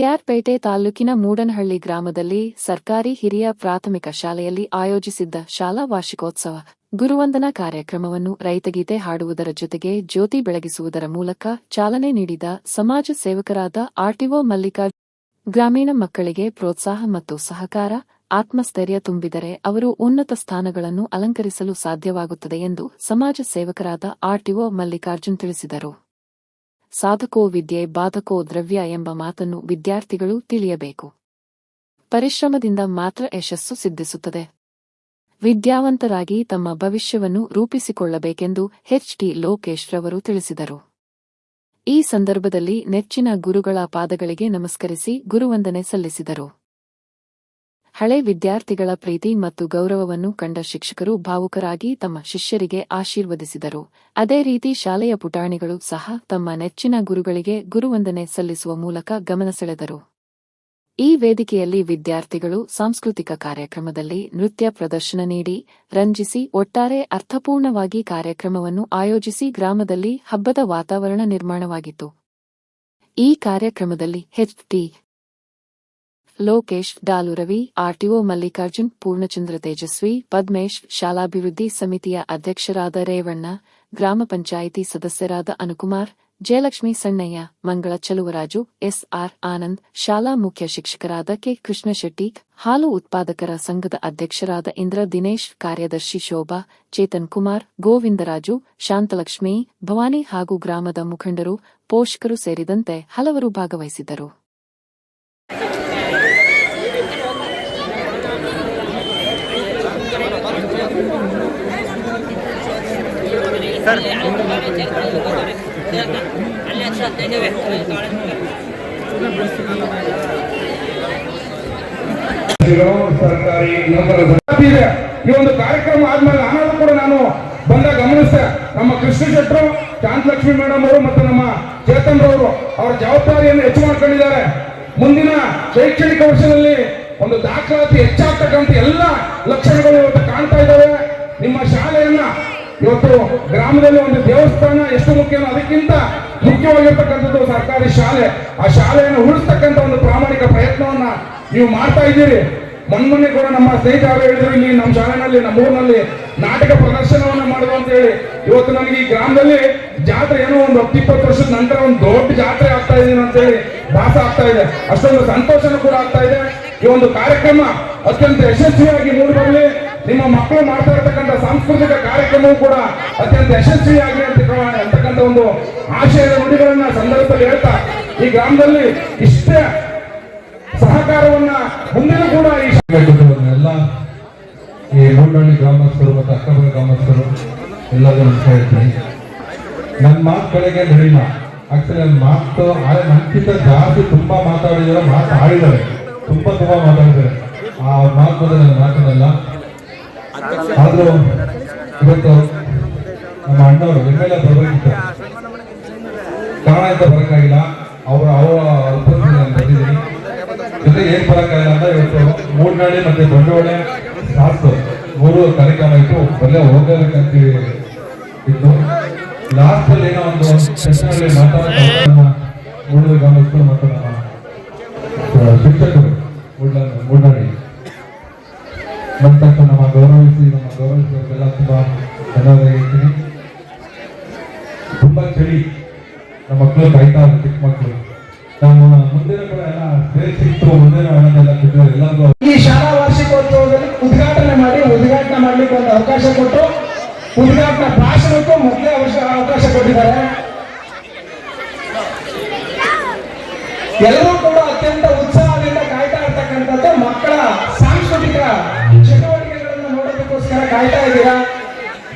ಕೆಆರ್ಪೇಟೆ ತಾಲೂಕಿನ ಮೂಡನಹಳ್ಳಿ ಗ್ರಾಮದಲ್ಲಿ ಸರ್ಕಾರಿ ಹಿರಿಯ ಪ್ರಾಥಮಿಕ ಶಾಲೆಯಲ್ಲಿ ಆಯೋಜಿಸಿದ್ದ ಶಾಲಾ ವಾರ್ಷಿಕೋತ್ಸವ. ಗುರುವಂದನಾ ಕಾರ್ಯಕ್ರಮವನ್ನು ರೈತಗೀತೆ ಹಾಡುವುದರ ಜೊತೆಗೆ ಜ್ಯೋತಿ ಬೆಳಗಿಸುವುದರ ಮೂಲಕ ಚಾಲನೆ ನೀಡಿದ ಸಮಾಜ ಸೇವಕರಾದ ಆರ್ಟಿಒ ಮಲ್ಲಿಕಾರ್ಜುನ್ ಗ್ರಾಮೀಣ ಮಕ್ಕಳಿಗೆ ಪ್ರೋತ್ಸಾಹ ಮತ್ತು ಸಹಕಾರ, ಆತ್ಮಸ್ಥೈರ್ಯ ತುಂಬಿದರೆ ಅವರು ಉನ್ನತ ಸ್ಥಾನಗಳನ್ನು ಅಲಂಕರಿಸಲು ಸಾಧ್ಯವಾಗುತ್ತದೆ ಎಂದು ಸಮಾಜ ಸೇವಕರಾದ ಆರ್ಟಿಒ ಮಲ್ಲಿಕಾರ್ಜುನ್ ತಿಳಿಸಿದರು. ಸಾಧಕೋ ವಿದ್ಯೆ ಬಾಧಕೋ ದ್ರವ್ಯ ಎಂಬ ಮಾತನ್ನು ವಿದ್ಯಾರ್ಥಿಗಳು ತಿಳಿಯಬೇಕು. ಪರಿಶ್ರಮದಿಂದ ಮಾತ್ರ ಯಶಸ್ಸು ಸಿದ್ಧಿಸುತ್ತದೆ. ವಿದ್ಯಾವಂತರಾಗಿ ತಮ್ಮ ಭವಿಷ್ಯವನ್ನು ರೂಪಿಸಿಕೊಳ್ಳಬೇಕೆಂದು ಎಚ್ಟಿ ಲೋಕೇಶ್ ರವರು ತಿಳಿಸಿದರು. ಈ ಸಂದರ್ಭದಲ್ಲಿ ನೆಚ್ಚಿನ ಗುರುಗಳ ಪಾದಗಳಿಗೆ ನಮಸ್ಕರಿಸಿ ಗುರುವಂದನೆ ಸಲ್ಲಿಸಿದರು. ಹಳೆ ವಿದ್ಯಾರ್ಥಿಗಳ ಪ್ರೀತಿ ಮತ್ತು ಗೌರವವನ್ನು ಕಂಡ ಶಿಕ್ಷಕರು ಭಾವುಕರಾಗಿ ತಮ್ಮ ಶಿಷ್ಯರಿಗೆ ಆಶೀರ್ವದಿಸಿದರು. ಅದೇ ರೀತಿ ಶಾಲೆಯ ಪುಟಾಣಿಗಳು ಸಹ ತಮ್ಮ ನೆಚ್ಚಿನ ಗುರುಗಳಿಗೆ ಗುರುವಂದನೆ ಸಲ್ಲಿಸುವ ಮೂಲಕ ಗಮನ ಸೆಳೆದರು. ಈ ವೇದಿಕೆಯಲ್ಲಿ ವಿದ್ಯಾರ್ಥಿಗಳು ಸಾಂಸ್ಕೃತಿಕ ಕಾರ್ಯಕ್ರಮದಲ್ಲಿ ನೃತ್ಯ ಪ್ರದರ್ಶನ ನೀಡಿ, ರಂಜಿಸಿ, ಒಟ್ಟಾರೆ ಅರ್ಥಪೂರ್ಣವಾಗಿ ಕಾರ್ಯಕ್ರಮವನ್ನು ಆಯೋಜಿಸಿ ಗ್ರಾಮದಲ್ಲಿ ಹಬ್ಬದ ವಾತಾವರಣ ನಿರ್ಮಾಣವಾಗಿತ್ತು. ಈ ಕಾರ್ಯಕ್ರಮದಲ್ಲಿ ಎಚ್ಟಿ ಲೋಕೇಶ್, ಡಾಲು ರವಿ ಆರ್ಟಿಒ ಮಲ್ಲಿಕಾರ್ಜುನ್, ಪೂರ್ಣಚಂದ್ರ ತೇಜಸ್ವಿ, ಪದ್ಮೇಶ್, ಶಾಲಾಭಿವೃದ್ಧಿ ಸಮಿತಿಯ ಅಧ್ಯಕ್ಷರಾದ ರೇವಣ್ಣ, ಗ್ರಾಮ ಪಂಚಾಯಿತಿ ಸದಸ್ಯರಾದ ಅನುಕುಮಾರ್, ಜಯಲಕ್ಷ್ಮಿ ಸಣ್ಣಯ್ಯ, ಮಂಗಳ ಚಲುವರಾಜು, ಎಸ್ಆರ್ ಆನಂದ್, ಶಾಲಾ ಮುಖ್ಯ ಶಿಕ್ಷಕರಾದ ಕೆ ಕೃಷ್ಣಶೆಟ್ಟಿ, ಹಾಲು ಉತ್ಪಾದಕರ ಸಂಘದ ಅಧ್ಯಕ್ಷರಾದ ಇಂದ್ರ ದಿನೇಶ್, ಕಾರ್ಯದರ್ಶಿ ಶೋಭಾ, ಚೇತನ್ ಕುಮಾರ್, ಗೋವಿಂದರಾಜು, ಶಾಂತಲಕ್ಷ್ಮಿ, ಭವಾನಿ ಹಾಗೂ ಗ್ರಾಮದ ಮುಖಂಡರು, ಪೋಷಕರು ಸೇರಿದಂತೆ ಹಲವರು ಭಾಗವಹಿಸಿದ್ದರು. ಸರ್ಕಾರಿ ಈ ಒಂದು ಕಾರ್ಯಕ್ರಮ ಆದ್ಮೇಲೆ ನಾನು ಕೂಡ ನಾನು ಬಂದ ಗಮನಿಸಿದೆ ನಮ್ಮ ಕೃಷ್ಣ ಶೆಟ್ಟರು ಶಾಂತಲಕ್ಷ್ಮಿ ಮೇಡಮ್ ಅವರು ಮತ್ತು ನಮ್ಮ ಚೇತನ್ ರವರು ಅವರ ಜವಾಬ್ದಾರಿಯನ್ನು ಹೆಚ್ಚು ಮಾಡ್ಕೊಂಡಿದ್ದಾರೆ ಮುಂದಿನ ಶೈಕ್ಷಣಿಕ ವರ್ಷದಲ್ಲಿ ಒಂದು ದಾಖಲಾತಿ ಹೆಚ್ಚಾಗ್ತಕ್ಕಂಥ ಎಲ್ಲ ಲಕ್ಷಣಗಳು ಇವತ್ತು ಕಾಣ್ತಾ ಇದ್ದಾವೆ. ನಿಮ್ಮ ಶಾಲೆಯನ್ನ ಇವತ್ತು ಗ್ರಾಮದಲ್ಲಿ ಒಂದು ದೇವಸ್ಥಾನ ಎಷ್ಟು ಮುಖ್ಯನೋ ಅದಕ್ಕಿಂತ ಮುಖ್ಯವಾಗಿರ್ತಕ್ಕಂಥದ್ದು ಸರ್ಕಾರಿ ಶಾಲೆ. ಆ ಶಾಲೆಯನ್ನು ಉಳಿಸ್ತಕ್ಕಂಥ ಒಂದು ಪ್ರಾಮಾಣಿಕ ಪ್ರಯತ್ನವನ್ನ ನೀವು ಮಾಡ್ತಾ ಇದ್ದೀರಿ. ಮೊನ್ನೆ ಕೂಡ ನಮ್ಮ ಸ್ನೇಹಿತರು ಹೇಳಿದ್ರು, ಇಲ್ಲಿ ನಮ್ಮ ಶಾಲೆನಲ್ಲಿ, ನಮ್ಮ ಊರಿನಲ್ಲಿ ನಾಟಕ ಪ್ರದರ್ಶನವನ್ನ ಮಾಡುವ ಅಂತ ಹೇಳಿ. ಇವತ್ತು ನನಗೆ ಈ ಗ್ರಾಮದಲ್ಲಿ ಜಾತ್ರೆ ಏನೋ ಒಂದು ಹತ್ತು ಇಪ್ಪತ್ತು ವರ್ಷದ ನಂತರ ಒಂದು ದೊಡ್ಡ ಜಾತ್ರೆ ಆಗ್ತಾ ಇದೀನಿ ಅಂತ ಹೇಳಿ ಭಾಸ ಆಗ್ತಾ ಇದೆ. ಅಷ್ಟೊಂದು ಸಂತೋಷನೂ ಕೂಡ ಆಗ್ತಾ ಇದೆ. ಈ ಒಂದು ಕಾರ್ಯಕ್ರಮ ಅತ್ಯಂತ ಯಶಸ್ವಿಯಾಗಿ ಮೂಡಿ ಬರಲಿ ನಿಮ್ಮ ಮಕ್ಕಳು ಮಾಡ್ತಾ ಇರತಕ್ಕಂಥ ಸಾಂಸ್ಕೃತಿಕ ಕಾರ್ಯಕ್ರಮವೂ ಕೂಡ ಅತ್ಯಂತ ಯಶಸ್ವಿಯಾಗಿ ಅಂತ ಅಂತಕ್ಕಂಥ ಒಂದು ಆಶಯದ ನುಡಿಗಳನ್ನ ಸಂದರ್ಭದಲ್ಲಿ ಹೇಳ್ತಾ, ಈ ಗ್ರಾಮದಲ್ಲಿ ಇಷ್ಟೇ ಸಹಕಾರವನ್ನ ಮುಂದಿನ ಕೂಡ ಈ ಎಲ್ಲ ಈ ಮೂಡನಹಳ್ಳಿ ಗ್ರಾಮಸ್ಥರು ಮತ್ತು ಅಕ್ಕಪಕ್ಕ ಗ್ರಾಮಸ್ಥರು ಎಲ್ಲರೂ ಹೇಳ್ತೀನಿ. ನನ್ನ ಮಾತುಗಳಿಗೆ ನಡಿಲ್ಲ ಆಕ್ಚುಲಿ ನನ್ನ ಮಾತು ಆದ್ರೆ ನನ್ಕಿಂತ ಜಾಸ್ತಿ ತುಂಬಾ ಮಾತಾಡಿದಾರೆ ಮಾತು ಆಡಿದ್ದಾರೆ ತುಂಬಾ ತುಂಬಾ ಮಾತಾಡಿದ್ದಾರೆ. ಆ ಮಾತು ನನ್ನ ಆದ್ರೂ ಇವತ್ತು ನಮ್ಮ ಅಣ್ಣವರು ಎ ಬರಬೇಕಿತ್ತು. ಕಾರಣ ಅಂತ ಬರೋಕ್ಕಾಗಿಲ್ಲ. ಅವರ ಅವರ ನಾನು ಬಂದಿದ್ದೀನಿ. ಜೊತೆಗೆ ಏನ್ ಬರೋಕ್ಕಾಗಿಲ್ಲ ಅಂತ ಇವತ್ತು ಮೂಡ್ನಾಡಿ ಮತ್ತೆ ಬಂಡವಾಳೆ ಸಾಸ್ತು ಮೂರು ಕಾರ್ಯಕ್ರಮ ಇತ್ತು. ಒಳ್ಳೆ ಹೋಗಬೇಕಂತ ಇತ್ತು. ಲಾಸ್ಟ್ ಅಲ್ಲಿ ಏನೋ ಒಂದು ಸೆಷನ್ ಮಾತಾಡ್ತಾ ಮೂರು ಗ್ರಾಮಸ್ಥರು ಮತ್ತು ನಮ್ಮ ಶಿಕ್ಷಕರು ಮೂಡ್ನ ಮೂಡ್ನಾಡಿ ಬಂದ ತಕ್ಷಣ ನಮ್ಮ ಗೌರವಿಸಿ, ನಮ್ಮ ಗೌರವಿಸಿದವರಿಗೆಲ್ಲ ತುಂಬಾ ಧನ್ಯವಾದ ತುಂಬಾ ಚಳಿ ನಮ್ಮ ಮಕ್ಕಳು ಕಾಯ್ತಾ ಚಿಕ್ಕ ಮಕ್ಕಳು. ನಮ್ಮ ಮುಂದಿನ ಕೂಡ ಎಲ್ಲ ಬೇರೆ ಮುಂದಿನ ಹಣದೆಲ್ಲ ಎಲ್ಲರಿಗೂ ಈ ಶಾಲಾ ವಾರ್ಷಿಕೋತ್ಸವದಲ್ಲಿ ಉದ್ಘಾಟನೆ ಮಾಡಿ, ಉದ್ಘಾಟನೆ ಮಾಡ್ಲಿಕ್ಕೆ ಒಂದು ಅವಕಾಶ ಕೊಟ್ಟು, ಉದ್ಘಾಟನಾ ಭಾಷಣಕ್ಕೂ ಅವಶ್ಯ ಅವಕಾಶ ಕೊಟ್ಟಿದ್ದಾರೆ. ಎಲ್ಲರೂ ಕಾಯ್ತಾ ಇದ್ದೀರಾ?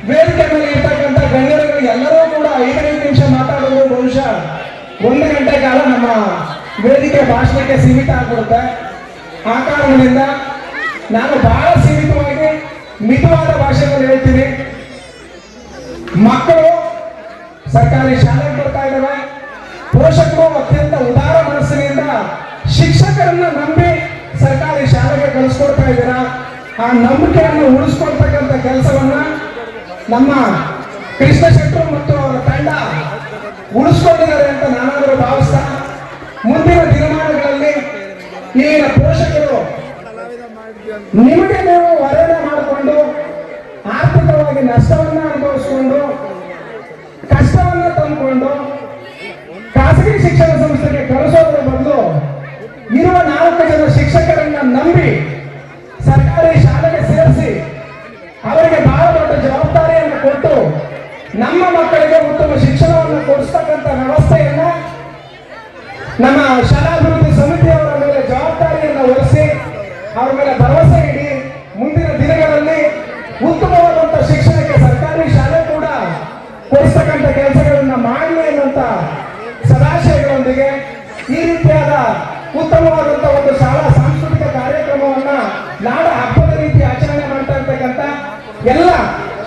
ವೇದಿಕೆ ಮೇಲೆ ಇರ್ತಕ್ಕಂಥ ಗಣ್ಯರುಗಳು ಎಲ್ಲರೂ ಕೂಡ ಐದೈದು ನಿಮಿಷ ಮಾತಾಡೋದು ಬಹುಶಃ ಒಂದು ಗಂಟೆ ಕಾಲ ನಮ್ಮ ವೇದಿಕೆ ಭಾಷಣಕ್ಕೆ ಸೀಮಿತ ಆಗ್ಬಿಡುತ್ತೆ. ಆ ಕಾರಣದಿಂದ ನಾನು ಬಹಳ ಸೀಮಿತವಾಗಿ ಮಿತವಾದ ಭಾಷೆಯಲ್ಲಿ ಹೇಳ್ತೀನಿ. ಮಕ್ಕಳು ಸರ್ಕಾರಿ ಶಾಲೆಗೆ ಬರ್ತಾ ಇದ್ದಾವೆ ಪೋಷಕರು ಅತ್ಯಂತ ಉದಾರ ಮನಸ್ಸಿನಿಂದ ಶಿಕ್ಷಕರನ್ನ ನಂಬಿ ಸರ್ಕಾರಿ ಶಾಲೆಗೆ ಕಳಿಸ್ಕೊಡ್ತಾ ಇದ್ದೀರಾ? ಆ ನಂಬಿಕೆಯನ್ನು ಉಳಿಸ್ಕೊಳ್ತಕ್ಕಂಥ ಕೆಲಸವನ್ನ ನಮ್ಮ ಕೃಷ್ಣ ಶೆಟ್ಟರು ಮತ್ತು ಅವರ ತಂಡ ಉಳಿಸ್ಕೊಂಡಿದ್ದಾರೆ ಅಂತ ನಾನಾದರೂ ಭಾವಿಸ್ತಾ ಮುಂದಿನ ದಿನಮಾನಗಳಲ್ಲಿ ಇಲ್ಲಿನ ಪೋಷಕರು ನಿಮಗೆ ನೀವು ವರದಿ ಮಾಡಿಕೊಂಡು ಆರ್ಥಿಕವಾಗಿ ನಷ್ಟವನ್ನ ಅನುಭವಿಸಿಕೊಂಡು ಕಷ್ಟವನ್ನ ತಂದುಕೊಂಡು ಖಾಸಗಿ ಶಿಕ್ಷಣ ಸಂಸ್ಥೆಗೆ ಕಳಿಸೋದ್ರ ಬದಲು ಇರುವ ನಾಲ್ಕು ಜನ ಶಿಕ್ಷಕರನ್ನ ನಂಬಿ ಸರ್ಕಾರಿ ಶಾಲೆಗೆ ಸೇರಿಸಿ ಅವರಿಗೆ ಬಹಳ ದೊಡ್ಡ ಜವಾಬ್ದಾರಿಯನ್ನು ಕೊಟ್ಟು ನಮ್ಮ ಮಕ್ಕಳಿಗೆ ಉತ್ತಮ ಶಿಕ್ಷಣವನ್ನು ಕೊಡಿಸ್ತಕ್ಕಂಥ ವ್ಯವಸ್ಥೆಯನ್ನ ನಮ್ಮ ಶಾಲಾಭಿವೃದ್ಧಿ ಸಮಿತಿಯವರ ಮೇಲೆ ಜವಾಬ್ದಾರಿಯನ್ನು ವಹಿಸಿ ಅವರ ಮೇಲೆ ಭರವಸೆ ಇಡಿ ಮುಂದಿನ ದಿನಗಳಲ್ಲಿ ಉತ್ತಮವಾದಂಥ ಶಿಕ್ಷಣಕ್ಕೆ ಸರ್ಕಾರಿ ಶಾಲೆ ಕೂಡ ಕೊಡಿಸ್ತಕ್ಕಂಥ ಕೆಲಸಗಳನ್ನ ಮಾಡಲಿ ಅನ್ನುವಂಥ ಸದಾಶಯಗಳೊಂದಿಗೆ ಈ ರೀತಿಯಾದ ಉತ್ತಮವಾದಂಥ ಒಂದು ಶಾಲಾ ನಾಡ ಹಬ್ಬದ ರೀತಿ ಆಚರಣೆ ಮಾಡ್ತಾ ಇರ್ತಕ್ಕಂಥ ಎಲ್ಲ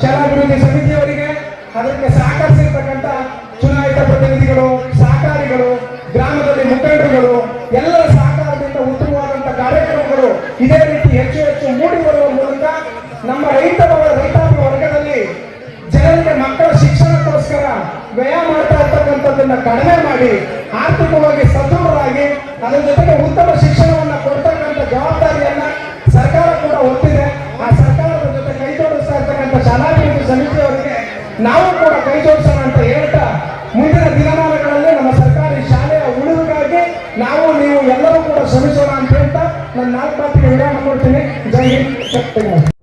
ಶಾಲಾಭಿವೃದ್ಧಿ ಸಮಿತಿಯವರಿಗೆ ಅದಕ್ಕೆ ಸಹಕರಿಸಿರ್ತಕ್ಕಂಥ ಚುನಾಯಿತ ಪ್ರತಿನಿಧಿಗಳು, ಸಹಕಾರಿಗಳು, ಗ್ರಾಮದಲ್ಲಿ ಮುಖಂಡರುಗಳು ಎಲ್ಲರ ಸಹಕಾರದಿಂದ ಉತ್ತಮವಾದಂಥ ಕಾರ್ಯಕ್ರಮಗಳು ಇದೇ ರೀತಿ ಹೆಚ್ಚು ಹೆಚ್ಚು ಮೂಡಿ ಬರುವ ಮೂಲಕ ನಮ್ಮ ರೈತ ರೈತಾಪಿ ವರ್ಗದಲ್ಲಿ ಜನರಿಗೆ ಮಕ್ಕಳ ಶಿಕ್ಷಣಕ್ಕೋಸ್ಕರ ವ್ಯಯ ಮಾಡ್ತಾ ಇರ್ತಕ್ಕಂಥದ್ದನ್ನ ಕಡಿಮೆ ಮಾಡಿ ನಾವು ಕೂಡ ಕೈ ಜೋಡಿಸೋಣ ಅಂತ ಹೇಳ್ತಾ ಮುಂದಿನ ದಿನಮಾನಗಳಲ್ಲಿ ನಮ್ಮ ಸರ್ಕಾರಿ ಶಾಲೆಯ ಉಳಿವಿಗಾಗಿ ನಾವು, ನೀವು ಎಲ್ಲರೂ ಕೂಡ ಶ್ರಮಿಸೋಣ ಅಂತ ಹೇಳ್ತಾ ನನ್ನ ನಾಲ್ಕು ಮಾತಿಗೆ ವಿರಾಮ ಕೊಡ್ತೀನಿ ಜೈ ಹಿಂದ್.